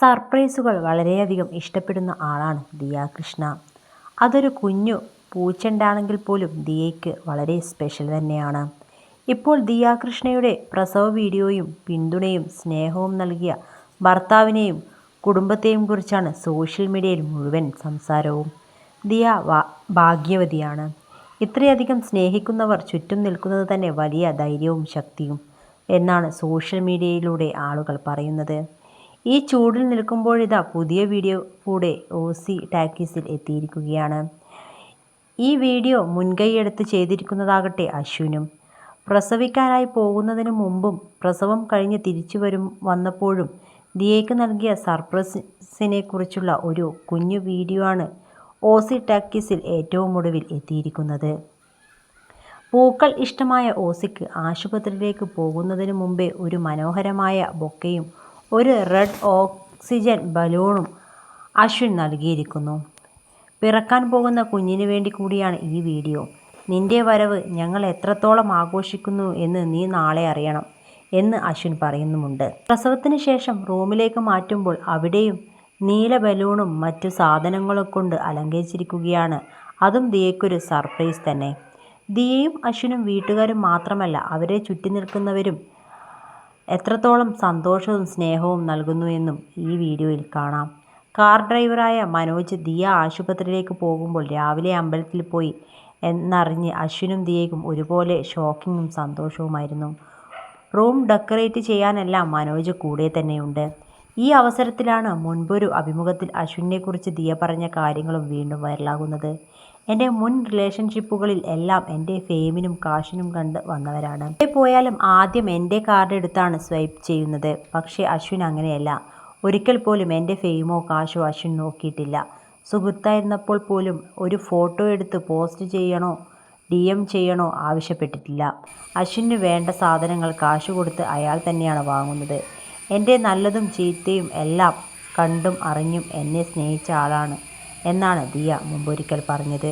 സർപ്രൈസുകൾ വളരെയധികം ഇഷ്ടപ്പെടുന്ന ആളാണ് ദിയ കൃഷ്ണ അതൊരു കുഞ്ഞു പൂച്ചണ്ടാണെങ്കിൽ പോലും ദിയയ്ക്ക് വളരെ സ്പെഷ്യൽ തന്നെയാണ്. ഇപ്പോൾ ദിയ കൃഷ്ണയുടെ പ്രസവ വീഡിയോയും പിന്തുണയും സ്നേഹവും നൽകിയ ഭർത്താവിനെയും കുടുംബത്തെയും കുറിച്ചാണ് സോഷ്യൽ മീഡിയയിൽ മുഴുവൻ സംസാരവും. ദിയ ഭാഗ്യവതിയാണ്. ഇത്രയധികം സ്നേഹിക്കുന്നവർ ചുറ്റും നിൽക്കുന്നത് തന്നെ വലിയ ധൈര്യവും ശക്തിയും എന്നാണ് സോഷ്യൽ മീഡിയയിലൂടെ ആളുകൾ പറയുന്നത്. ഈ ചൂടിൽ നിൽക്കുമ്പോഴിതാ പുതിയ വീഡിയോ കൂടെ ഓസി ടാക്കീസിൽ എത്തിയിരിക്കുകയാണ്. ഈ വീഡിയോ മുൻകൈയെടുത്ത് ചെയ്തിരിക്കുന്നതാകട്ടെ അശ്വിനും. പ്രസവിക്കാനായി പോകുന്നതിന് മുമ്പും പ്രസവം കഴിഞ്ഞ് തിരിച്ചു വരും വന്നപ്പോഴും ദിയയ്ക്ക് നൽകിയ സർപ്രൈസിനെ കുറിച്ചുള്ള ഒരു കുഞ്ഞു വീഡിയോ ആണ് ഓസി ടാക്കീസിൽ ഏറ്റവും ഒടുവിൽ എത്തിയിരിക്കുന്നത്. പൂക്കൾ ഇഷ്ടമായ ഓസിക്ക് ആശുപത്രിയിലേക്ക് പോകുന്നതിന് മുമ്പേ ഒരു മനോഹരമായ ബൊക്കയും ഒരു റെഡ് ഓക്സിജൻ ബലൂണും അശ്വിൻ നൽകിയിരിക്കുന്നു. പിറക്കാൻ പോകുന്ന കുഞ്ഞിന് വേണ്ടി കൂടിയാണ് ഈ വീഡിയോ. നിന്റെ വരവ് ഞങ്ങൾ എത്രത്തോളം ആഘോഷിക്കുന്നു എന്ന് നീ നാളെ അറിയണം എന്ന് അശ്വിൻ പറയുന്നുമുണ്ട്. പ്രസവത്തിന് ശേഷം റൂമിലേക്ക് മാറ്റുമ്പോൾ അവിടെയും നീല ബലൂണും മറ്റു സാധനങ്ങളും കൊണ്ട് അലങ്കരിച്ചിരിക്കുകയാണ്. അതും ദിയയ്ക്കൊരു സർപ്രൈസ് തന്നെ. ദിയയും അശ്വിനും വീട്ടുകാരും മാത്രമല്ല അവരെ ചുറ്റി നിൽക്കുന്നവരും എത്രത്തോളം സന്തോഷവും സ്നേഹവും നൽകുന്നു എന്നും ഈ വീഡിയോയിൽ കാണാം. കാർ ഡ്രൈവറായ മനോജ് ദിയ ആശുപത്രിയിലേക്ക് പോകുമ്പോൾ രാവിലെ അമ്പലത്തിൽ പോയി എന്നറിഞ്ഞ് അശ്വിനും ദിയയ്ക്കും ഒരുപോലെ ഷോക്കിങ്ങും സന്തോഷവുമായിരുന്നു. റൂം ഡെക്കറേറ്റ് ചെയ്യാനെല്ലാം മനോജ് കൂടെ തന്നെയുണ്ട്. ഈ അവസരത്തിലാണ് മുൻപൊരു അഭിമുഖത്തിൽ അശ്വിനെക്കുറിച്ച് ദിയ പറഞ്ഞ കാര്യങ്ങളും വീണ്ടും വൈറലാകുന്നത്. എന്റെ മുൻ റിലേഷൻഷിപ്പുകളിൽ എല്ലാം എന്റെ ഫെയിമിനും കാശിനും കണ്ട് വന്നവരാണ്. എവിടെ പോയാലും ആദ്യം എന്റെ കാർഡ് എടുത്താണ് സ്വൈപ്പ് ചെയ്യുന്നത്. പക്ഷേ അശ്വിൻ അങ്ങനെയല്ല. ഒരിക്കൽ പോലും എന്റെ ഫെയിമോ കാശോ അശ്വിൻ നോക്കിയിട്ടില്ല. സുഹൃത്തായിരുന്നപ്പോൾ പോലും ഒരു ഫോട്ടോ എടുത്ത് പോസ്റ്റ് ചെയ്യണോ ഡി എം ചെയ്യണോ ആവശ്യപ്പെട്ടിട്ടില്ല. അശ്വിന് വേണ്ട സാധനങ്ങൾ കാശ് കൊടുത്ത് അയാൾ തന്നെയാണ് വാങ്ങുന്നത്. എന്റെ നല്ലതും ചീത്തയും എല്ലാം കണ്ടും അറിഞ്ഞും എന്നെ സ്നേഹിച്ച ആളാണ് എന്നാണ് ദിയ മുമ്പൊരിക്കൽ പറഞ്ഞത്.